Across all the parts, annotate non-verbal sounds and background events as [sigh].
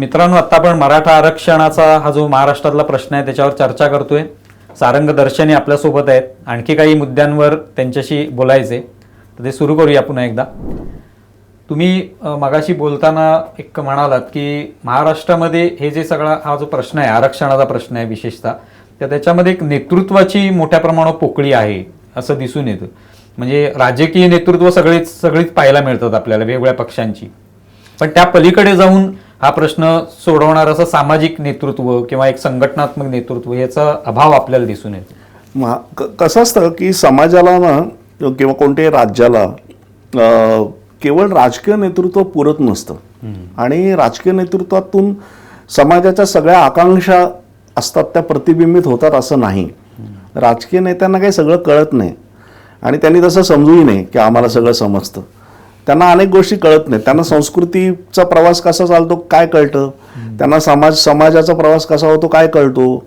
मित्रांनो आता आपण मराठा आरक्षणाचा हा जो महाराष्ट्रातला प्रश्न आहे त्याच्यावर चर्चा करतोय. सारंग दर्शनी आपल्यासोबत आहेत. आणखी काही मुद्द्यांवर त्यांच्याशी बोलायचे तर ते सुरू करूया पुन्हा एकदा. तुम्ही मगाशी बोलताना एक म्हणालात की महाराष्ट्रामध्ये हे जे सगळा हा जो प्रश्न आहे आरक्षणाचा प्रश्न आहे विशेषतः तर त्याच्यामध्ये एक नेतृत्वाची मोठ्या प्रमाणावर पोकळी आहे असं दिसून येतं. म्हणजे राजकीय नेतृत्व सगळेच सगळीच पाहायला मिळतात आपल्याला वेगवेगळ्या पक्षांची. पण त्या पलीकडे जाऊन हा प्रश्न सोडवणार असं सामाजिक नेतृत्व किंवा एक संघटनात्मक नेतृत्व याचा अभाव आपल्याला दिसून येतो. कसं असतं की समाजाला ना किंवा कोणत्याही राज्याला अं, केवळ राजकीय नेतृत्व पुरत नसतं. आणि राजकीय नेतृत्वातून समाजाच्या सगळ्या आकांक्षा असतात त्या प्रतिबिंबित होतात असं नाही. राजकीय नेत्यांना काही सगळं कळत नाही. आणि त्यांनी तसं समजूही नाही की आम्हाला सगळं समजतं. त्यांना अनेक गोष्टी कळत नाहीत. त्यांना संस्कृतीचा प्रवास कसा चालतो काय कळतं? त्यांना समाज समाजाचा प्रवास कसा होतो काय कळतो?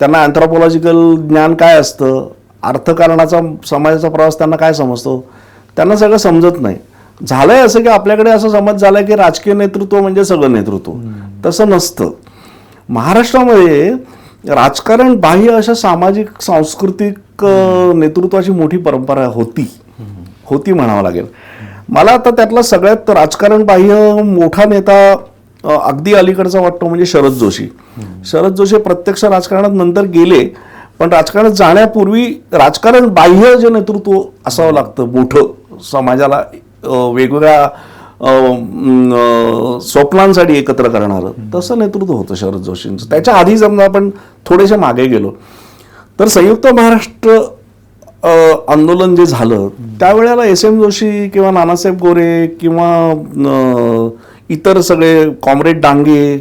त्यांना अँथ्रोपॉलॉजिकल ज्ञान काय असतं? अर्थकारणाचा समाजाचा प्रवास त्यांना काय समजतो? त्यांना सगळं समजत नाही. झालंय असं की आपल्याकडे असं समज झालंय की राजकीय नेतृत्व म्हणजे सगळं नेतृत्व. तसं नसतं. महाराष्ट्रामध्ये राजकारण बाह्य अशा सामाजिक सांस्कृतिक नेतृत्वाची मोठी परंपरा होती. होती म्हणावं लागेल. मला आता त्यातला सगळ्यात राजकारण बाह्य मोठा नेता अगदी अलीकडचा वाटतो म्हणजे शरद जोशी. शरद जोशी प्रत्यक्ष राजकारणात नंतर गेले पण राजकारणात जाण्यापूर्वी राजकारण बाह्य जे नेतृत्व असावं लागतं मोठं समाजाला वेगवेगळ्या स्वप्नांसाठी एकत्र करणारं. तसं नेतृत्व होतं शरद जोशींचं. त्याच्या आधी समजा आपण थोडेसे मागे गेलो. तर संयुक्त महाराष्ट्र आंदोलन जे झालं त्यावेळेला एस एम जोशी किंवा नानासाहेब गोरे किंवा इतर सगळे कॉम्रेड डांगे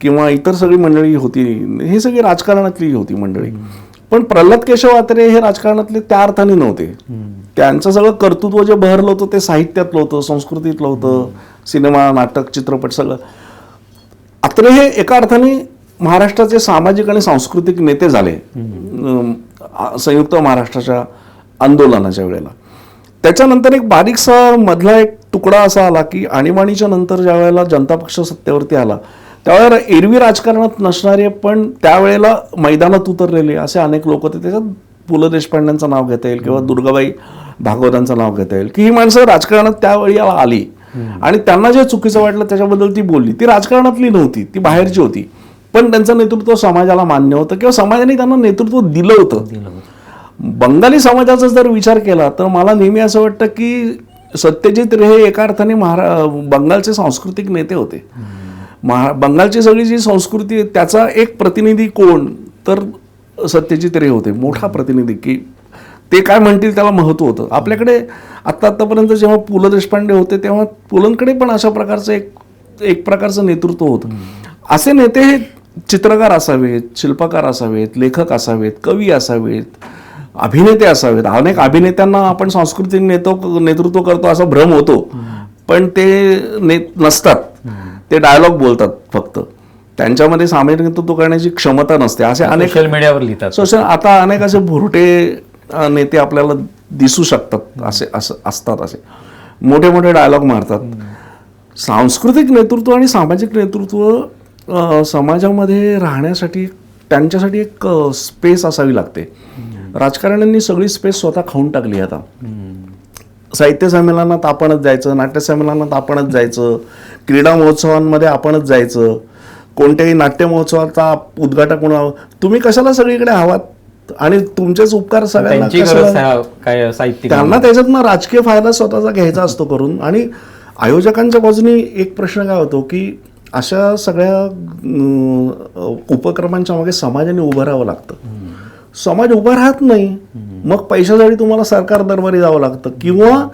किंवा इतर सगळी मंडळी होती हे सगळी राजकारणातली होती मंडळी. पण प्रल्हाद केशव आत्रे हे राजकारणातले त्या अर्थाने नव्हते. त्यांचं सगळं कर्तृत्व जे बहरलं होतं ते साहित्यातलं होतं संस्कृतीतलं होतं सिनेमा नाटक चित्रपट सगळं. आत्रे हे एका अर्थाने महाराष्ट्राचे सामाजिक आणि सांस्कृतिक नेते झाले. संयुक्त महाराष्ट्राच्या आंदोलनाच्या वेळेला. त्याच्यानंतर एक बारीकसा मधला एक तुकडा असा आला की आणीबाणीच्या नंतर ज्या वेळेला जनता पक्ष सत्तेवरती आला त्यावेळेला एरवी राजकारणात नसणारे पण त्यावेळेला मैदानात उतरलेले असे अनेक लोक होते. त्याच्यात पु ल देशपांड्यांचं नाव घेता येईल किंवा दुर्गाबाई भागवतांचं नाव घेता येईल की ही माणसं राजकारणात त्यावेळी आली. आणि त्यांना जे चुकीचं वाटलं त्याच्याबद्दल ती बोलली. ती राजकारणातली नव्हती. ती बाहेरची होती. पण त्यांचं नेतृत्व समाजाला मान्य होतं किंवा समाजाने त्यांना नेतृत्व दिलं होतं. बंगाली समाजाचा जर विचार केला तर मला नेहमी असं वाटतं की सत्यजित रे हे एका अर्थाने महारा बंगालचे सांस्कृतिक नेते होते. महा बंगालची सगळी जी संस्कृती त्याचा एक प्रतिनिधी कोण? तर सत्यजित रे होते. मोठा प्रतिनिधी की ते काय म्हणतील त्याला महत्त्व होतं. आपल्याकडे आत्ता आत्तापर्यंत जेव्हा पु ल देशपांडे होते तेव्हा पुलंकडे पण अशा प्रकारचं एक एक प्रकारचं नेतृत्व होतं. असे नेते हे चित्रकार असावेत शिल्पकार असावेत लेखक असावेत कवी असावेत अभिनेते असावेत. अनेक अभिनेत्यांना आपण सांस्कृतिक नेतो नेतृत्व करतो असा भ्रम होतो. पण ते ने नसतात. ते डायलॉग बोलतात फक्त. त्यांच्यामध्ये सामाजिक नेतृत्व करण्याची क्षमता नसते. असे अनेक सोशल मीडियावर लिहितात. सोशल आता अनेक असे भुरटे नेते आपल्याला दिसू शकतात. असे असं असतात असे. मोठे मोठे डायलॉग मारतात. सांस्कृतिक नेतृत्व आणि सामाजिक नेतृत्व समाजामध्ये राहण्यासाठी त्यांच्यासाठी एक स्पेस असावी लागते. राजकारण्यांनी सगळी स्पेस स्वतः खाऊन टाकली आता. साहित्य संमेलनात आपणच जायचं नाट्य संमेलनात आपणच जायचं क्रीडा महोत्सवांमध्ये आपणच जायचं कोणत्याही नाट्य महोत्सवाचा उद्घाटक म्हणून तुम्ही कशाला सगळीकडे हवात? आणि तुमचेच उपकार सगळ्यांना त्यांना त्याच्यातनं राजकीय फायदा स्वतःचा घ्यायचा असतो करून. आणि आयोजकांच्या बाजूने एक प्रश्न काय होतो की अशा सगळ्या उपक्रमांच्या मागे समाजाने उभं राहावं लागतं. समाज उभा राहत नाही. मग पैशासाठी तुम्हाला सरकार दरबारी जावं लागतं. किंवा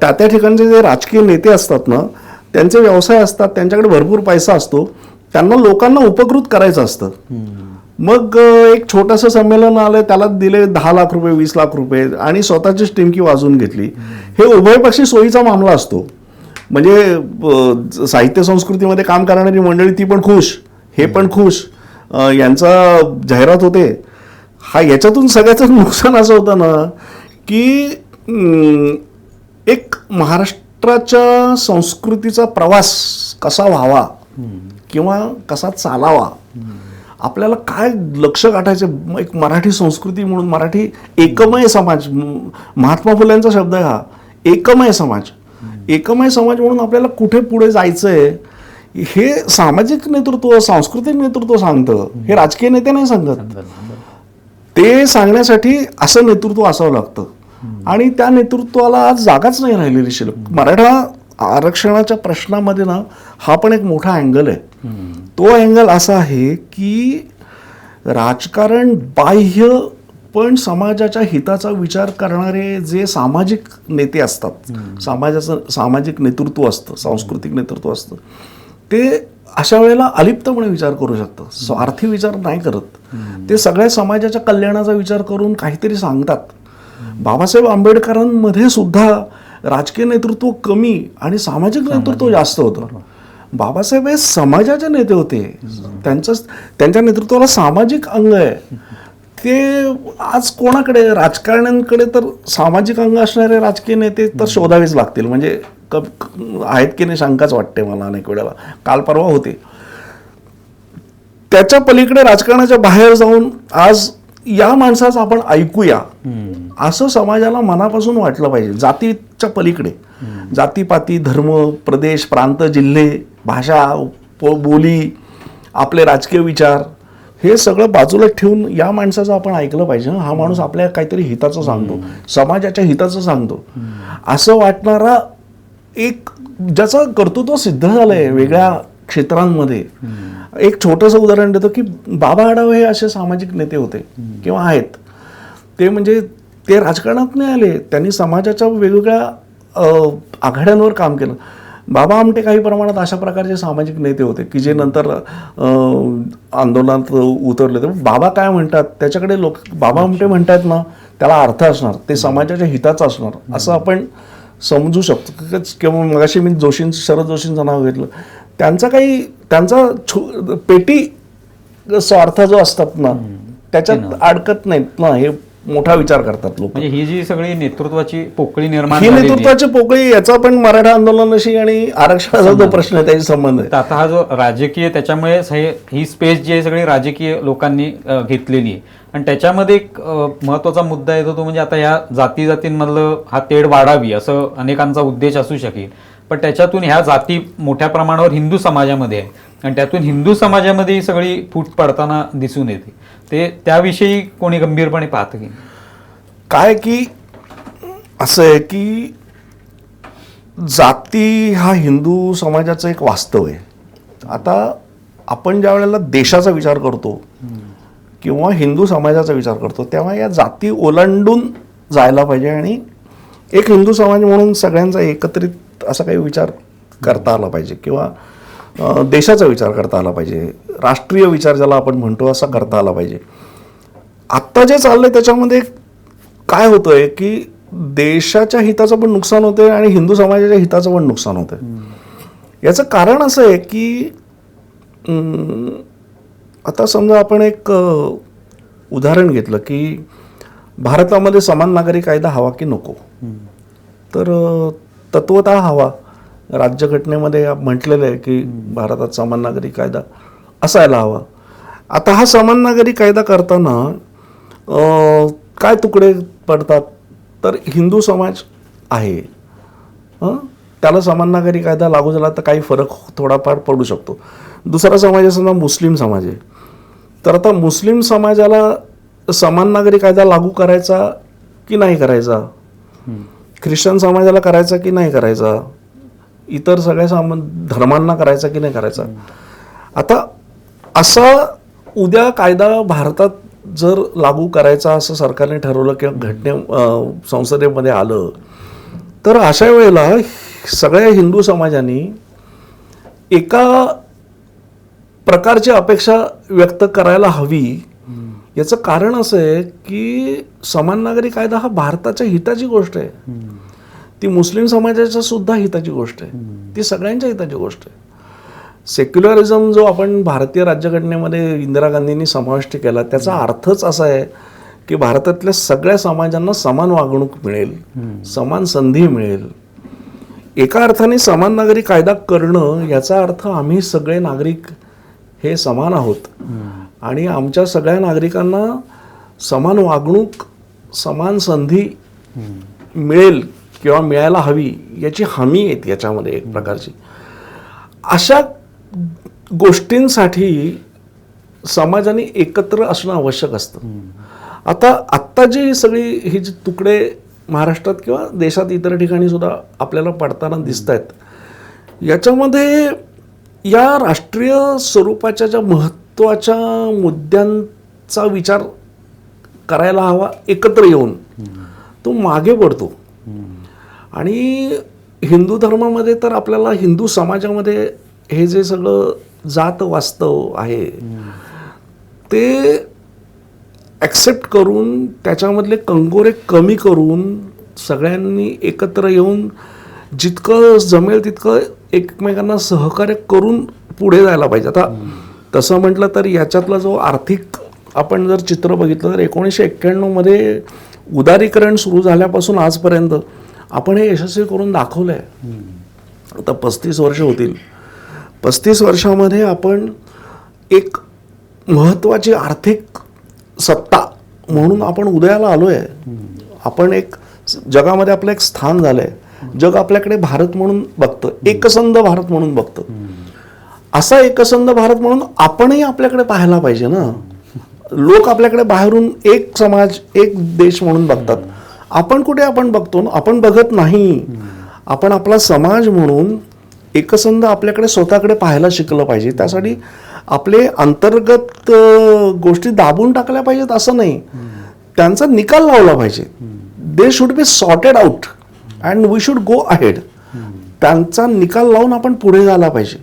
त्या त्या ठिकाणचे जे राजकीय नेते असतात ना त्यांचे व्यवसाय असतात त्यांच्याकडे भरपूर पैसा असतो. त्यांना लोकांना उपकृत करायचं असतं. मग एक छोटंसं संमेलन आलं त्याला दिले दहा लाख रुपये वीस लाख रुपये आणि स्वतःचीच टिमकी वाजवून घेतली. हे उभयपक्षी सोयीचा मामला असतो. म्हणजे साहित्य संस्कृतीमध्ये काम करणारी मंडळी ती पण खुश हे पण खुश. यांचा जाहिरात होते. हा याच्यातून सगळ्याचं नुकसान असं होतं ना की एक महाराष्ट्राच्या संस्कृतीचा प्रवास कसा व्हावा किंवा कसा चालावा आपल्याला काय लक्ष गाठायचं? एक मराठी संस्कृती म्हणून मराठी एकमय समाज महात्मा फुलेंचा शब्द आहे हा एकमय समाज. एकमय समाज म्हणून आपल्याला कुठे पुढे जायचंय हे सामाजिक नेतृत्व सांस्कृतिक नेतृत्व सांगतं हे राजकीय नेते नाही सांगत. ते सांगण्यासाठी असं नेतृत्व असावं लागतं. आणि त्या नेतृत्वाला आज जागाच नाही राहिलेली शिल्लक. मराठा आरक्षणाच्या प्रश्नामध्ये ना हा पण एक मोठा अँगल आहे. तो अँगल असा आहे की राजकारण बाह्य पण समाजाच्या हिताचा विचार करणारे जे सामाजिक नेते असतात समाजाचं सामाजिक नेतृत्व असतं सांस्कृतिक नेतृत्व असतं ते अशा वेळेला अलिप्तपणे विचार करू शकतं स्वार्थी विचार नाही करत. ते सगळ्या समाजाच्या कल्याणाचा विचार करून काहीतरी सांगतात. बाबासाहेब आंबेडकरांमध्ये सुद्धा राजकीय नेतृत्व कमी आणि सामाजिक नेतृत्व जास्त होतं. बाबासाहेब हे समाजाचे नेते होते. त्यांचं त्यांच्या नेतृत्वाला सामाजिक अंग आहे. ते आज कोणाकडे? राजकारण्यांकडे तर सामाजिक अंग असणारे राजकीय नेते तर शोधावेच लागतील. म्हणजे क- आहेत की नाही शंकाच वाटते मला अनेक वेळेला. काल परवा होते. त्याच्या पलीकडे राजकारणाच्या बाहेर जाऊन आज या माणसाचं आपण ऐकूया. असं समाजाला मनापासून वाटलं पाहिजे. जातीच्या पलीकडे. जातीपाती धर्म प्रदेश प्रांत जिल्हे भाषा बोली आपले राजकीय विचार हे सगळं बाजूला ठेवून या माणसाचं आपण ऐकलं पाहिजे हं. हा माणूस आपल्या काहीतरी हिताचं सांगतो. समाजाच्या हिताचं सांगतो. असं वाटणारा एक ज्याचं कर्तृत्व सिद्ध झालंय वेगळ्या क्षेत्रांमध्ये. एक छोटंसं उदाहरण देतो की बाबा आढाव हे असे सामाजिक नेते होते किंवा आहेत. ते म्हणजे ते राजकारणात नाही आले. त्यांनी समाजाच्या वेगवेगळ्या आघाड्यांवर काम केलं. बाबा आमटे काही प्रमाणात अशा प्रकारचे सामाजिक नेते होते की जे नंतर आंदोलनात उतरले. तर बाबा काय म्हणतात? त्याच्याकडे लोक बाबा आमटे म्हणतात ना त्याला अर्थ असणार ते समाजाच्या हिताचं असणार असं आपण समजू शकतो. किंवा मगाशी मी जोशीं शरद जोशींचं नाव घेतलं. त्यांचा काही त्यांचा छो पेटी स्वार्थ जो असतात ना त्याच्यात अडकत नाहीत ना. हे मोठा विचार करतात लोक. म्हणजे ही जी सगळी नेतृत्वाची पोकळी निर्माण ही नेतृत्वाची पोकळी याचा पण मराठा आंदोलनाशी आणि आरक्षणाचा जो प्रश्न आहे त्याची संबंध आहे. आता हा जो राजकीय त्याच्यामुळे हे ही स्पेस जी आहे सगळी राजकीय लोकांनी घेतलेली आहे. आणि त्याच्यामध्ये एक महत्त्वाचा मुद्दा येतो तो म्हणजे आता ह्या जाती जातींमधलं हा तेढ वाढावी असं अनेकांचा उद्देश असू शकेल. पण त्याच्यातून ह्या जाती मोठ्या प्रमाणावर हिंदू समाजामध्ये आहे. आणि त्यातून हिंदू समाजामध्ये ही सगळी फूट पडताना दिसून येते. ते त्याविषयी कोणी गंभीरपणे पाहतं की काय की असं आहे की जाती हा हिंदू समाजाचं एक वास्तव आहे. आता आपण ज्या वेळेला देशाचा विचार करतो किंवा हिंदू समाजाचा विचार करतो तेव्हा या जाती ओलांडून जायला पाहिजे आणि एक हिंदू समाज म्हणून सगळ्यांचा एकत्रित असा काही विचार करता आला पाहिजे. किंवा देशाचा विचार करता आला पाहिजे. राष्ट्रीय विचार ज्याला आपण म्हणतो असा करता आला पाहिजे. आत्ता जे चाललंय त्याच्यामध्ये काय होतंय की देशाच्या हिताचं पण नुकसान होतं आणि हिंदू समाजाच्या हिताचं पण नुकसान होतंय. याचं कारण असं आहे की आता समजा आपण एक उदाहरण घेतलं की भारतामध्ये समान नागरी कायदा हवा की नको? तर तत्वता हवा. राज्यघटनेमध्ये म्हटलेलं आहे की भारतात समान नागरी कायदा असायला हवा. आता हा समान नागरी कायदा करताना काय तुकडे पडतात? तर हिंदू समाज आहे. हं? त्याला समान नागरी कायदा लागू झाला तर काही फरक थोडाफार पडू शकतो. दुसरा समाज समजा मुस्लिम समाज आहे. तर आता मुस्लिम समाजाला समान नागरी कायदा लागू करायचा की नाही करायचा? ख्रिश्चन समाजाला करायचा की नाही करायचा? इतर सगळ्या सामान धर्मांना करायचा की नाही करायचा? आता असा उद्या कायदा भारतात जर लागू करायचा असं सरकारने ठरवलं किंवा घटने संसदेमध्ये आलं तर अशा वेळेला सगळ्या हिंदू समाजाने एका प्रकारची अपेक्षा व्यक्त करायला हवी. याचं कारण असं आहे की समान नागरी कायदा हा भारताच्या हिताची गोष्ट आहे. ती मुस्लिम समाजाच्या सुद्धा हिताची गोष्ट आहे. ती सगळ्यांच्या हिताची गोष्ट आहे. सेक्युलरिझम जो आपण भारतीय राज्यघटनेमध्ये इंदिरा गांधींनी समाविष्ट केला त्याचा अर्थच असा आहे की भारतातल्या सगळ्या समाजांना समान वागणूक मिळेल समान संधी मिळेल. एका अर्थाने समान नागरी कायदा करणं याचा अर्थ आम्ही सगळे नागरिक हे समान आहोत. आणि आमच्या सगळ्या नागरिकांना समान वागणूक समान संधी मिळेल. किंवा मिळायला हवी याची हमी येते याच्यामध्ये एक प्रकारची. अशा गोष्टींसाठी समाजाने एकत्र असणं आवश्यक असतं. आता आत्ता जी सगळी ही जी तुकडे महाराष्ट्रात किंवा देशात इतर ठिकाणी सुद्धा आपल्याला पडताना दिसत आहेत याच्यामध्ये या राष्ट्रीय स्वरूपाच्या ज्या महत्त्वाच्या मुद्द्यांचा विचार करायला हवा एकत्र येऊन. तो मागे पडतो. आणि हिंदू धर्मामध्ये तर आपल्याला हिंदू समाजामध्ये हे जे सगळं जात वास्तव आहे ते ॲक्सेप्ट करून त्याच्यामधले कंगोरे कमी करून सगळ्यांनी एकत्र येऊन जितकं जमेल तितकं एकमेकांना सहकार्य करून पुढे जायला पाहिजे. आता तसं म्हटलं तर याच्यातला जो आर्थिक आपण जर चित्र बघितलं तर एकोणीसशे एक्क्याण्णवमध्ये उदारीकरण सुरू झाल्यापासून आजपर्यंत आपण हे यशस्वी करून दाखवलं आहे आता पस्तीस वर्ष होतील. पस्तीस वर्षामध्ये आपण एक महत्त्वाची आर्थिक सत्ता म्हणून आपण उदयाला आलो आहे आपण एक जगामध्ये आपलं एक स्थान झालं आहे जग आपल्याकडे भारत म्हणून बघतं. एकसंध भारत म्हणून बघतं. असा एकसंध भारत म्हणून आपणही आपल्याकडे पाहायला पाहिजे ना. लोक आपल्याकडे बाहेरून एक समाज एक देश म्हणून बघतात. आपण कुठे आपण बघतो ना आपण बघत नाही. आपण आपला समाज म्हणून एकसंध आपल्याकडे स्वतःकडे पाहायला शिकलं पाहिजे. त्यासाठी आपले अंतर्गत गोष्टी दाबून टाकल्या पाहिजेत असं नाही. त्यांचा निकाल लावला पाहिजे. They should be sorted out and we should go ahead त्यांचा निकाल लावून आपण पुढे झाला पाहिजे.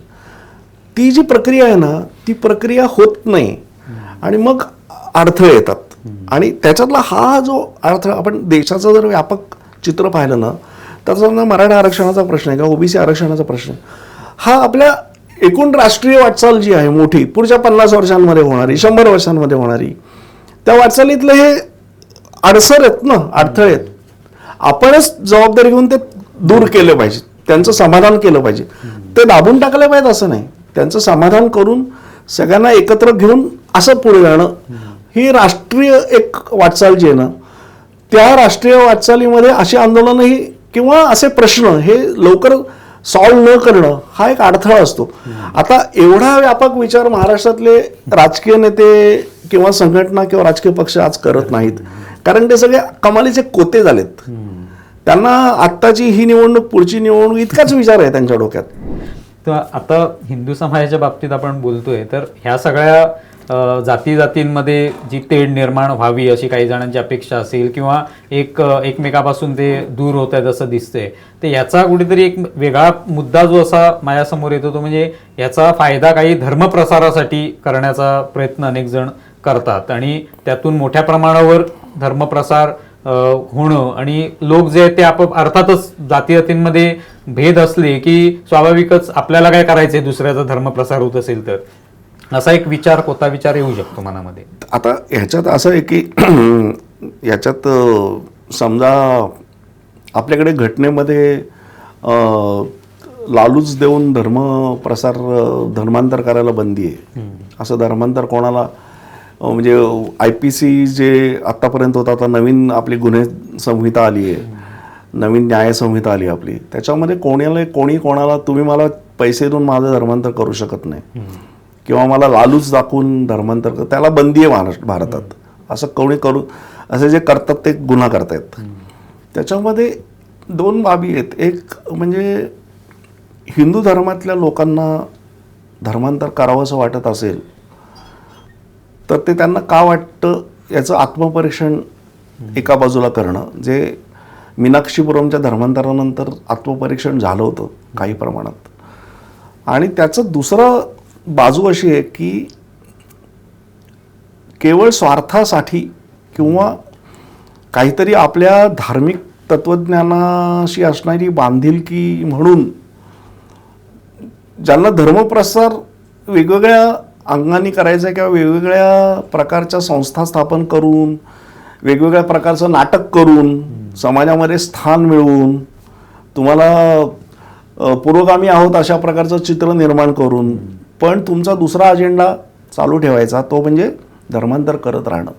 ती जी प्रक्रिया आहे ना ती प्रक्रिया होत नाही. आणि मग अडथळे येतात. आणि त्याच्यातला हा जो अर्थ आपण देशाचं जर व्यापक चित्र पाहिलं ना तर समजा मराठा आरक्षणाचा प्रश्न आहे किंवा ओबीसी आरक्षणाचा प्रश्न हा आपल्या एकूण राष्ट्रीय वाटचाल जी आहे मोठी पुढच्या पन्नास वर्षांमध्ये होणारी शंभर वर्षांमध्ये होणारी त्या वाटचालीतलं हे अडसर आहेत ना अडथळे आहेत. आपणच जबाबदारी घेऊन ते दूर केले पाहिजे त्यांचं समाधान केलं पाहिजे. ते दाबून टाकले पाहिजे असं नाही. त्यांचं समाधान करून सगळ्यांना एकत्र घेऊन असं पुढे जाणं ही राष्ट्रीय एक वाटचाल जी आहे ना त्या राष्ट्रीय वाटचालीमध्ये अशी आंदोलनही किंवा असे प्रश्न हे लवकर सॉल्व्ह न करणं हा एक अडथळा असतो. आता एवढा व्यापक विचार महाराष्ट्रातले राजकीय नेते किंवा संघटना किंवा राजकीय पक्ष आज करत नाहीत. कारण ते सगळे कमालीचे कोते झालेत. त्यांना आत्ताची ही निवडणूक पुढची निवडणूक इतकाच विचार आहे त्यांच्या डोक्यात. तर आता हिंदू समाजाच्या बाबतीत आपण बोलतोय तर ह्या सगळ्या जाती जातींमध्ये जी तेढ निर्माण व्हावी अशी काही जणांची अपेक्षा असेल किंवा एक एकमेकापासून ते दूर होत आहेत असं दिसतंय तर याचा कुठेतरी एक वेगळा मुद्दा जो असा माझ्यासमोर येतो तो म्हणजे याचा फायदा काही धर्मप्रसारासाठी करण्याचा प्रयत्न अनेक जण करतात. आणि त्यातून मोठ्या प्रमाणावर धर्मप्रसार होणं आणि लोक जे आहेत ते आप अर्थातच जाती जातींमध्ये भेद असले की स्वाभाविकच आपल्याला काय करायचंय दुसऱ्याचा धर्मप्रसार होत असेल तर. असा एक विचार कोणता विचार येऊ शकतो मनामध्ये. आता ह्याच्यात असं आहे की [clears throat] याच्यात समजा आपल्याकडे घटनेमध्ये लालूच देऊन धर्म प्रसार धर्मांतर करायला बंदी आहे. असं धर्मांतर कोणाला म्हणजे आय पी सी जे आत्तापर्यंत होतं आता नवीन आपली गुन्हे संहिता आली आहे. नवीन न्याय संहिता आली आपली. त्याच्यामध्ये कोणाला कोणी कोणाला तुम्ही मला पैसे देऊन माझं धर्मांतर करू शकत नाही. किंवा मला लालूच दाखवून धर्मांतर कर त्याला बंदी आहे महाराष्ट्र भारतात. असं कोणी करू असे जे करतात ते गुन्हा करतायत. त्याच्यामध्ये दोन बाबी आहेत. एक म्हणजे हिंदू धर्मातल्या लोकांना धर्मांतर करावंसं वाटत असेल तर ते त्यांना का वाटतं याचं आत्मपरीक्षण एका बाजूला करणं. जे मीनाक्षीपुरमच्या धर्मांतरानंतर आत्मपरीक्षण झालं होतं काही प्रमाणात. आणि त्याचं दुसरं बाजू अशी आहे की केवळ स्वार्थासाठी किंवा काहीतरी आपल्या धार्मिक तत्वज्ञानाशी असणारी बांधिलकी म्हणून ज्यांना धर्मप्रसार वेगवेगळ्या अंगाने करायचा आहे किंवा वेगवेगळ्या प्रकारच्या संस्था स्थापन करून वेगवेगळ्या प्रकारचं नाटक करून समाजामध्ये स्थान मिळवून तुम्हाला पुरोगामी आहोत अशा प्रकारचं चित्र निर्माण करून पण तुमचा दुसरा अजेंडा चालू ठेवायचा तो म्हणजे धर्मांतर करत राहणं.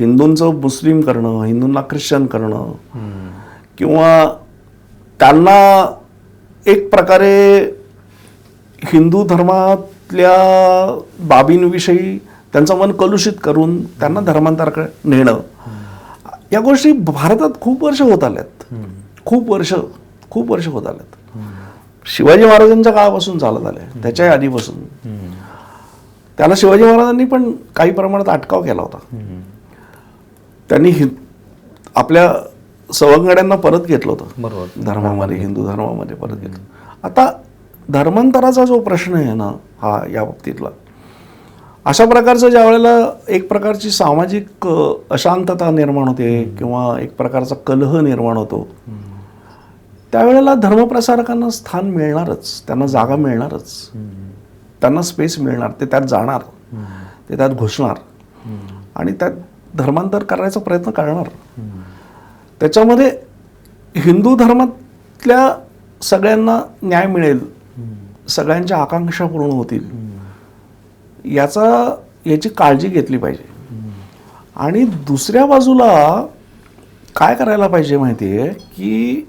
हिंदूंचं मुस्लिम करणं हिंदूंना ख्रिश्चन करणं. किंवा त्यांना एक प्रकारे हिंदू धर्मातल्या बाबींविषयी त्यांचं मन कलुषित करून त्यांना धर्मांतराकडे नेणं. या गोष्टी भारतात खूप वर्ष होत आल्यात. खूप वर्ष खूप वर्ष होत आल्यात. शिवाजी महाराजांच्या काळापासून चालत आल्या. त्याच्याही आधीपासून. त्याला शिवाजी महाराजांनी पण काही प्रमाणात अटकाव केला होता. त्यांनी हि आपल्या सवंगड्यांना परत घेतलं होतं. बरोबर. धर्मामध्ये हिंदू धर्मामध्ये परत घेतलं. आता धर्मांतराचा जो प्रश्न आहे ना हा या बाबतीतला. अशा प्रकारचं ज्या वेळेला एक प्रकारची सामाजिक अशांतता निर्माण होते किंवा एक प्रकारचा कलह निर्माण होतो त्यावेळेला धर्मप्रसारकांना स्थान मिळणारच त्यांना जागा मिळणारच. त्यांना स्पेस मिळणार ते त्यात जाणार ते त्यात घुसणार. आणि त्यात धर्मांतर करायचा प्रयत्न करणार. त्याच्यामध्ये हिंदू धर्मातल्या सगळ्यांना न्याय मिळेल सगळ्यांच्या आकांक्षा पूर्ण होतील याचा याची काळजी घेतली पाहिजे. आणि दुसऱ्या बाजूला काय करायला पाहिजे माहिती आहे की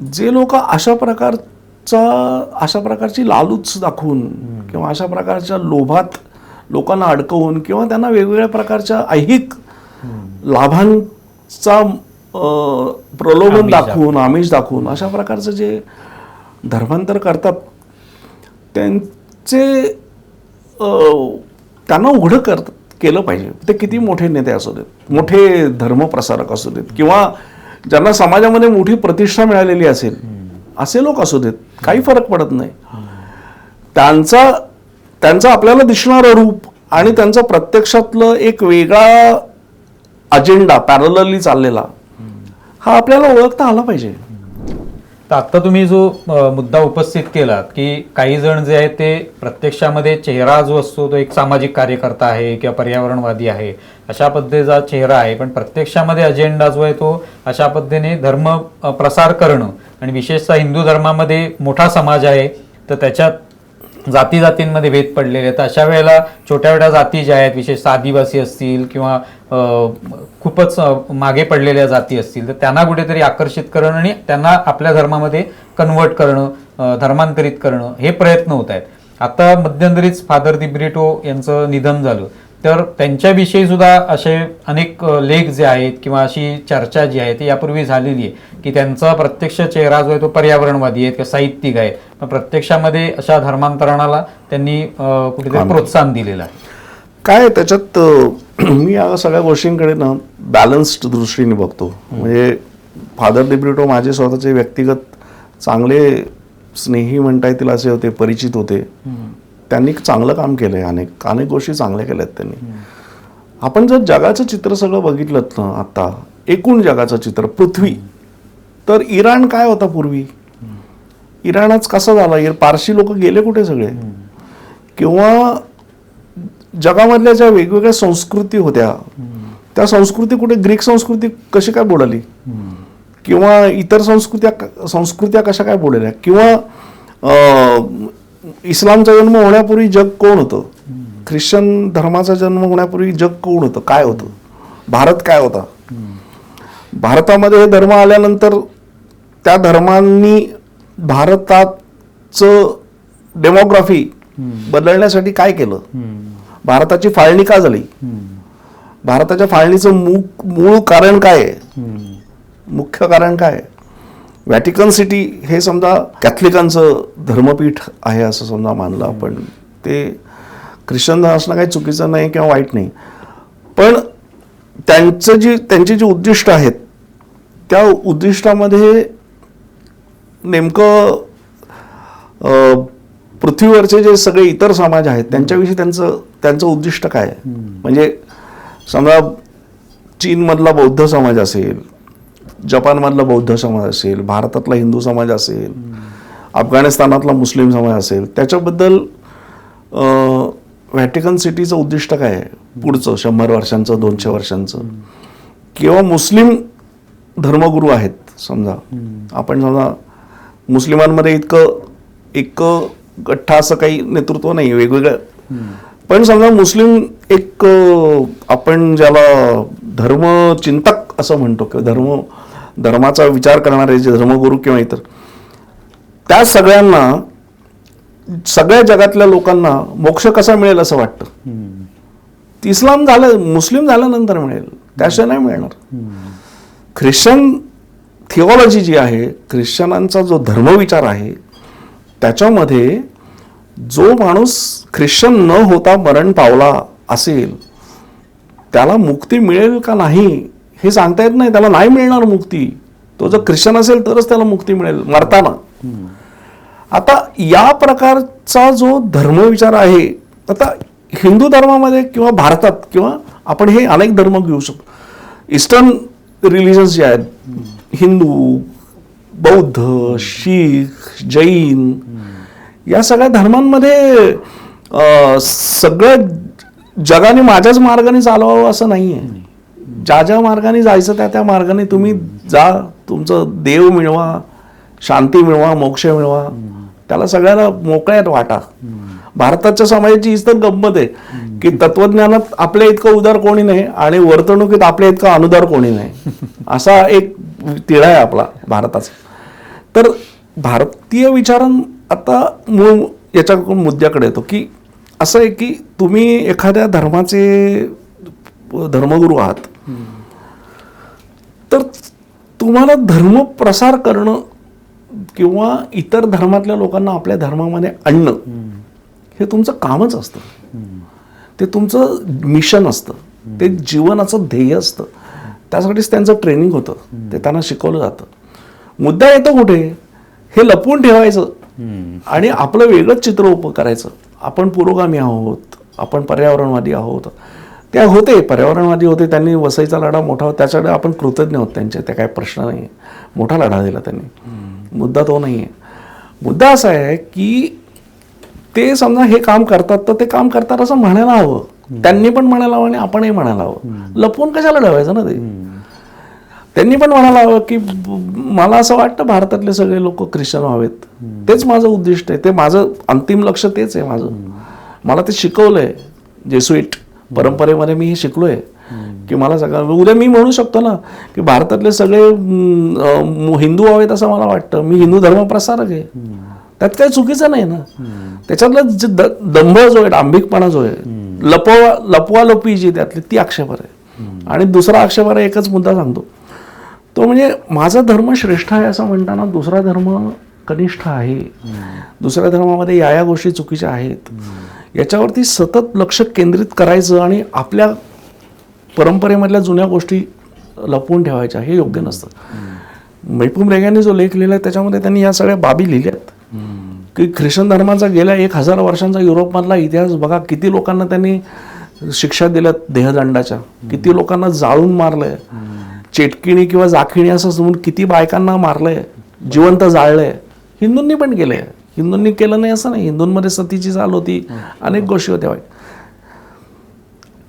जे लोक अशा प्रकारचा अशा प्रकारची लालूच दाखवून किंवा अशा प्रकारच्या लोभात लोकांना अडकवून किंवा त्यांना वेगवेगळ्या प्रकारच्या ऐहिक लाभांचा प्रलोभन दाखवून. आमिष दाखवून अशा प्रकारचं जे धर्मांतर करतात त्यांचे त्यांना उघडं कर केलं पाहिजे. ते किती मोठे नेते असू देत मोठे धर्मप्रसारक असू देत किंवा ज्यांना समाजामध्ये मोठी प्रतिष्ठा मिळालेली असेल असे लोक असू देत. काही फरक पडत नाही. त्यांचा त्यांचं आपल्याला दिसणारं रूप आणि त्यांचं प्रत्यक्षातलं एक वेगळा अजेंडा पॅरलली चाललेला हा आपल्याला ओळखता आला पाहिजे. तर आत्ता तुम्ही जो मुद्दा उपस्थित केलात की काही जण जे आहेत ते प्रत्यक्षामध्ये चेहरा जो असतो तो एक सामाजिक कार्यकर्ता आहे किंवा पर्यावरणवादी आहे अशा पद्धतीचा चेहरा आहे. पण प्रत्यक्षामध्ये अजेंडा जो आहे तो अशा पद्धतीने धर्म प्रसार करणं आणि विशेषतः हिंदू धर्मामध्ये मोठा समाज आहे तर त्याच्यात जाती जातींमध्ये भेद पडलेले आहेत. अशा वेळेला छोट्या छोट्या जाती ज्या आहेत विशेषतः आदिवासी असतील किंवा खूपच मागे पडलेल्या जाती असतील तर त्यांना कुठेतरी आकर्षित करणं आणि त्यांना आपल्या धर्मामध्ये कन्वर्ट करणं धर्मांतरित करणं हे प्रयत्न होत आहेत. आता मध्यंतरीच फादर दिब्रिटो यांचं निधन झालं. तर त्यांच्याविषयी सुद्धा असे अनेक लेख जे आहेत किंवा अशी चर्चा जी आहे ती यापूर्वी झालेली आहे की त्यांचा प्रत्यक्ष चेहरा जो आहे तो पर्यावरणवादी आहे किंवा साहित्यिक आहे. पण प्रत्यक्षामध्ये अशा धर्मांतरणाला त्यांनी कुठेतरी प्रोत्साहन दिलेलं आहे. काय त्याच्यात [clears throat] मी या सगळ्या गोष्टींकडे ना बॅलन्स्ड दृष्टीने बघतो. म्हणजे फादर डिब्रिटो माझे स्वतःचे व्यक्तिगत चांगले स्नेही म्हणता येतील असे होते परिचित होते. त्यांनी चांगलं काम केलं आहे अनेक अनेक गोष्टी चांगल्या केल्या आहेत त्यांनी. आपण जर जगाचं चित्र सगळं बघितलं ना आता एकूण जगाचं चित्र पृथ्वी तर इराण काय होता पूर्वी? इराणच कसा झाला? पारशी लोक गेले कुठे सगळे? किंवा जगामधल्या ज्या वेगवेगळ्या संस्कृती होत्या त्या संस्कृती कुठे ग्रीक संस्कृती कशी काय बोलाली किंवा इतर संस्कृत्या संस्कृत्या कशा काय बोलल्या किंवा अं, इस्लामचा जन्म होण्यापूर्वी जग कोण होतं? ख्रिश्चन धर्माचा जन्म होण्यापूर्वी जग कोण होतं? काय होतं? भारत काय होता? भारतामध्ये हे धर्म आल्यानंतर त्या धर्मांनी भारताचं डेमोग्राफी बदलण्यासाठी काय केलं? भारताची फाळणी का झाली? भारताच्या फाळणीचं मूळ कारण काय आहे? मुख्य कारण काय आहे? व्हॅटिकन सिटी हे समजा कॅथलिकांचं धर्मपीठ आहे असं समजा मानलं आपण. ते ख्रिश्चन असणं काही चुकीचं नाही किंवा वाईट नाही. पण त्यांचं जी त्यांची जी उद्दिष्ट आहेत त्या उद्दिष्टामध्ये नेमकं पृथ्वीवरचे जे सगळे इतर समाज आहेत त्यांच्याविषयी त्यांचं त्यांचं उद्दिष्ट काय आहे? म्हणजे समजा चीनमधला बौद्ध समाज असेल जपानमधला बौद्ध समाज असेल भारतातला हिंदू समाज असेल अफगाणिस्तानातला मुस्लिम समाज असेल त्याच्याबद्दल अं, व्हॅटिकन सिटीचं उद्दिष्ट काय आहे? पुढचं शंभर वर्षांचं दोनशे वर्षांचं? किंवा मुस्लिम धर्मगुरू आहेत समजा? आपण समजा मुस्लिमांमध्ये इतकं इतकं गठ्ठा असं काही नेतृत्व नाही वेगवेगळं पण समजा मुस्लिम एक आपण ज्याला धर्मचिंतक असं म्हणतो किंवा धर्म धर्माचा विचार करणारे जे धर्मगुरू किंवा इतर त्या सगळ्यांना सगळ्या जगातल्या लोकांना मोक्ष कसा मिळेल असं वाटतं? इस्लाम झालं मुस्लिम झाल्यानंतर मिळेल त्याशिवाय नाही मिळणार. ख्रिश्चन थिओलॉजी जी आहे ख्रिश्चनांचा जो धर्मविचार आहे त्याच्यामध्ये जो माणूस ख्रिश्चन न होता मरण पावला असेल त्याला मुक्ती मिळेल का नाही हे सांगता येत नाही त्याला नाही मिळणार मुक्ती. तो जर ख्रिश्चन असेल तरच त्याला मुक्ती मिळेल मरताना. आता या प्रकारचा जो धर्मविचार आहे आता हिंदू धर्मामध्ये किंवा भारतात किंवा आपण हे अनेक धर्म घेऊ शकतो. ईस्टर्न रिलिजन्स जे आहेत हिंदू बौद्ध शीख जैन या सगळ्या धर्मांमध्ये अं, जगाने माझ्याच मार्गाने चालवावं असं नाही आहे ज्या ज्या मार्गाने जायचं त्या त्या मार्गाने तुम्ही जा तुमचं देव मिळवा शांती मिळवा मोक्ष मिळवा. त्याला सगळ्याला मोकळ्यात वाटा. भारताच्या समाजाची हीच तर गंमत आहे की तत्वज्ञानात आपल्या इतकं उदार कोणी नाही आणि वर्तणुकीत आपल्या इतकं अनुदार कोणी नाही. असा एक तिळा आहे आपला भारताचा. तर भारतीय विचारां आता मूळ याच्याकडून मुद्द्याकडे येतो की असं आहे की तुम्ही एखाद्या धर्माचे धर्मगुरू आहात. तर तुम्हाला धर्म प्रसार करणं किंवा इतर धर्मातल्या लोकांना आपल्या धर्मामध्ये आणणं हे तुमचं कामच असतं. ते तुमचं मिशन असतं. ते जीवनाचं ध्येय असतं. त्यासाठीच त्यांचं ट्रेनिंग होतं. ते त्यांना शिकवलं जातं. मुद्दा येतो कुठे? हे लपवून ठेवायचं. आणि आपलं वेगळंच चित्र उभं करायचं. आपण पुरोगामी आहोत. आपण पर्यावरणवादी आहोत. त्या होते पर्यावरणवादी होते त्यांनी वसईचा लढा मोठा होता त्याच्याकडे आपण कृतज्ञ आहोत त्यांचे ते काय प्रश्न नाही मोठा लढा दिला त्यांनी. मुद्दा तो नाही आहे मुद्दा असा आहे की ते समजा हे काम करतात तर ते काम करतात असं म्हणायला हवं. त्यांनी पण म्हणायला हवं आणि आपणही म्हणायला हवं. लपवून कशाला ठेवायचं ना ते? त्यांनी पण म्हणायला हवं की मला असं वाटतं भारतातले सगळे लोक ख्रिश्चन व्हावेत. तेच माझं उद्दिष्ट आहे. ते माझं अंतिम लक्ष तेच आहे माझं. मला ते शिकवलंय. जेसुईट परंपरेमध्ये मी हे शिकलोय. की मला सगळं उद्या मी म्हणू शकतो ना की भारतातले सगळे हिंदू व्हावेत असं मला वाटतं. मी हिंदू धर्म प्रसारक आहे. त्यात काही चुकीचं नाही ना. त्याच्यातला जे दंभ जो आहे डांभिकपणा जो आहे लपवा लपवा लपी जी त्यातली ती आक्षेपार आहे. आणि दुसरा आक्षेपार आहे, एकच मुद्दा सांगतो. तो म्हणजे माझा धर्म श्रेष्ठ आहे असं म्हणताना दुसरा धर्म कनिष्ठ आहे. दुसऱ्या धर्मामध्ये या या गोष्टी चुकीच्या आहेत. याच्यावरती सतत लक्ष केंद्रित करायचं आणि आपल्या परंपरेमधल्या जुन्या गोष्टी लपवून ठेवायच्या हे योग्य नसतं. मैपूम रेग्याने जो लेख लिहिला त्याच्यामध्ये त्यांनी या सगळ्या बाबी लिहिल्यात की ख्रिश्चन धर्माचा गेल्या एक हजार वर्षांचा युरोपमधला इतिहास बघा किती लोकांना त्यांनी शिक्षा दिल्यात देहदंडाच्या. किती लोकांना जाळून मारलंय. चेटकिणी किंवा जाखिणी असं समजून किती बायकांना मारलंय. जिवंत जाळलंय. हिंदूंनी पण केलंय. हिंदूंनी केलं नाही असं नाही. हिंदूंमध्ये सतीची चाल होती. अनेक गोष्टी होत्या.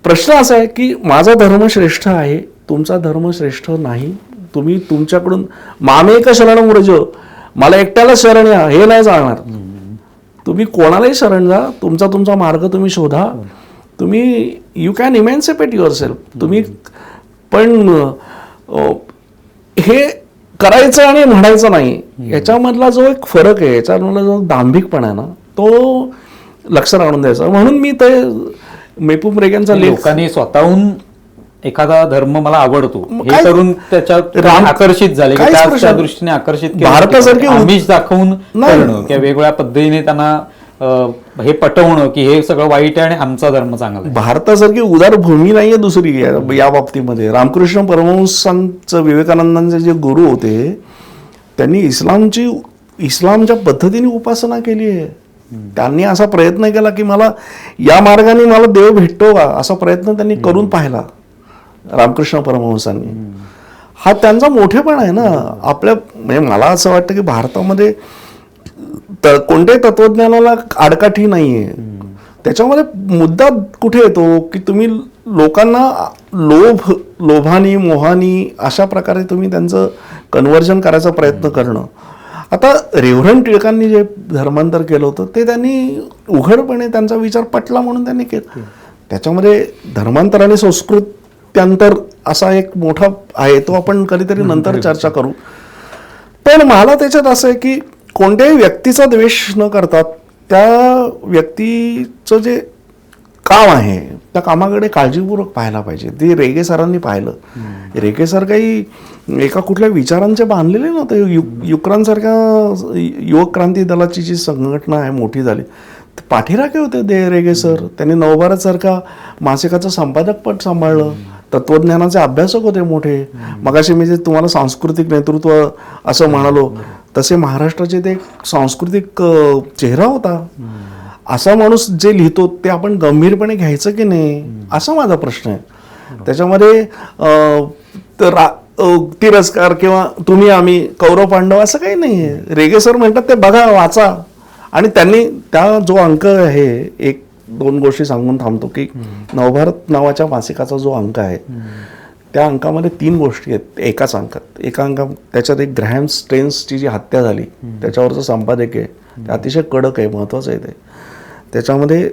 प्रश्न असा आहे की माझा धर्म श्रेष्ठ आहे तुमचा धर्म श्रेष्ठ नाही. तुम्ही तुमच्याकडून मामेक शरण व्रज मला एकट्याला शरण या हे नाही चालणार. तुम्ही कोणालाही शरण जा तुमचा तुमचा मार्ग तुम्ही शोधा. तुम्ही you can emancipate yourself तुम्ही पण हे करायचं आणि म्हणायचं नाही याच्यामधला जो एक फरक आहे याच्यामधला जो दांभिकपणा आहे ना तो लक्षात आणून द्यायचा म्हणून मी ते मेपूम रेग्यांचा लेख लोकांनी स्वतःहून एखादा धर्म मला आवडतो हे करून त्याच्यात राम- आकर्षित झाले त्या-. दृष्टीने आकर्षित. भारतासारखी आमिष दाखवून किंवा वेगवेगळ्या पद्धतीने त्यांना हे पटवणं की हे सगळं वाईट आहे आणि आमचा धर्म चांगला भारतासारखी उदार भूमी नाहीये दुसरी या या बाबतीमध्ये. रामकृष्ण परमहंसांचं विवेकानंदांचे जे गुरु होते त्यांनी इस्लामची इस्लामच्या पद्धतीने उपासना केली आहे. त्यांनी असा प्रयत्न केला की मला या मार्गाने मला देव भेटतो का असा प्रयत्न त्यांनी करून पाहिला रामकृष्ण परमहंसांनी. हा त्यांचा मोठेपणा आहे ना. आपल्या म्हणजे मला असं वाटतं की भारतामध्ये त कोणत्याही तत्वज्ञानाला आडकाठी नाहीये. त्याच्यामध्ये मुद्दा कुठे येतो की तुम्ही लोकांना लोभ लोभानी मोहानी अशा प्रकारे तुम्ही त्यांचं कन्व्हर्जन करायचा प्रयत्न करणं. आता रेव्हरंड टिळकांनी जे धर्मांतर केलं होतं ते त्यांनी उघडपणे त्यांचा विचार पटला म्हणून त्यांनी केलं. त्याच्यामध्ये धर्मांतर आणि संस्कृत्यांतर असा एक मोठा आहे तो आपण कधीतरी नंतर चर्चा करू. पण मला त्याच्यात असं आहे की कोणत्याही व्यक्तीचा द्वेष न करता त्या व्यक्तीचं जे काम आहे त्या कामाकडे काळजीपूर्वक पाहायला पाहिजे. ते रेगे सरांनी पाहिलं. रेगे सर काही एका कुठल्या विचारांचे बांधलेले नव्हते यु युक्रांसारख्या युवक क्रांती दलाची जी संघटना आहे मोठी झाली. ते पाठीराखे होते दे रेगे सर. त्यांनी नवभारतसारखा मासिकाचं संपादकपद सांभाळलं. तत्वज्ञानाचे अभ्यासक होते मोठे. मगाशी मी जे तुम्हाला सांस्कृतिक नेतृत्व असं म्हणालो तसे महाराष्ट्राचे ते सांस्कृतिक चेहरा होता. असा माणूस जे लिहितो ते आपण गंभीरपणे घ्यायचं की नाही असा माझा प्रश्न आहे. त्याच्यामध्ये रा- तिरस्कार किंवा तुम्ही आम्ही कौरव पांडव असं काही नाही आहे. रेगे सर म्हणतात ते बघा वाचा. आणि त्यांनी त्या जो अंक आहे एक दोन गोष्टी सांगून थांबतो की नवभारत नावाच्या मासिकाचा जो अंक आहे त्या अंकामध्ये तीन गोष्टी आहेत. एकाच अंकात. एका अंका त्याच्यात एक ग्रॅहम स्टेन्सची जी हत्या झाली त्याच्यावरचं संपादक आहे. ते अतिशय कडक आहे महत्वाचं आहे ते. त्याच्यामध्ये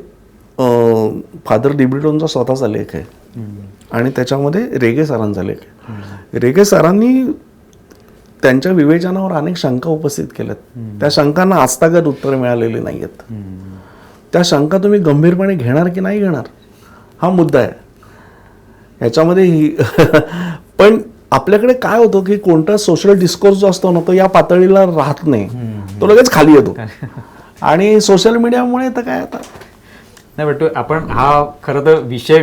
फादर डिब्रिटोनचा स्वतःचा लेख आहे. आणि त्याच्यामध्ये रेगे सरांचा लेख आहे. रेगे सरांनी त्यांच्या विवेचनावर अनेक शंका उपस्थित केल्यात. त्या शंकांना आस्थागत उत्तर मिळालेली नाही आहेत त्या शंका तुम्ही गंभीरपणे घेणार की नाही घेणार? हा मुद्दा आहे. ह्याच्यामध्ये ही [laughs] पण आपल्याकडे काय होतं की कोणता सोशल डिस्कोर्स जो असतो ना तो या पातळीला राहत नाही. तो लगेच खाली येतो. [laughs] आणि सोशल मीडियामुळे तर काय आता? नाही बट आपण हा खरं तर विषय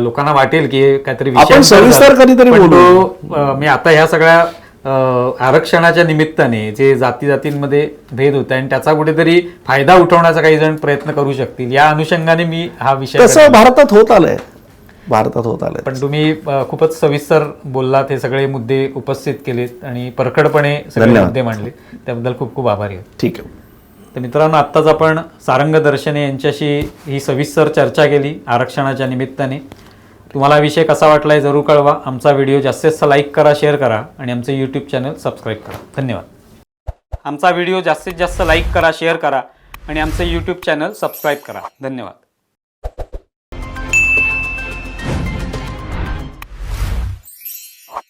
लोकांना वाटेल की काहीतरी विषय सविस्तर कधीतरी पण बोलू. तो, अं, मी आता ह्या सगळ्या आरक्षणाच्या निमित्ताने जे जाती जातींमध्ये भेद होत आणि त्याचा कुठेतरी फायदा उठवण्याचा काही जण प्रयत्न करू शकतील. या अनुषंगाने मी हा विषय भारतात होत आलंय. भारतात होत आलंय पण तुम्ही खूपच सविस्तर बोललात हे सगळे मुद्दे उपस्थित केलेत आणि परखडपणे सगळे. मुद्दे मांडले. त्याबद्दल खूप खूप आभारी आहे. ठीक आहे. तर मित्रांनो आत्ताच आपण सारंग दर्शने यांच्याशी ही सविस्तर चर्चा केली आरक्षणाच्या निमित्ताने. तुम्हाला हा विषय कसा वाटला हे जरूर कळवा. आमचा व्हिडिओ जास्तीत जास्त लाईक करा शेअर करा आणि आमचं यूट्यूब चॅनल सबस्क्राईब करा. धन्यवाद. आमचा व्हिडिओ जास्तीत जास्त लाईक करा शेअर करा आणि आमचं यूट्यूब चॅनल सबस्क्राईब करा. धन्यवाद.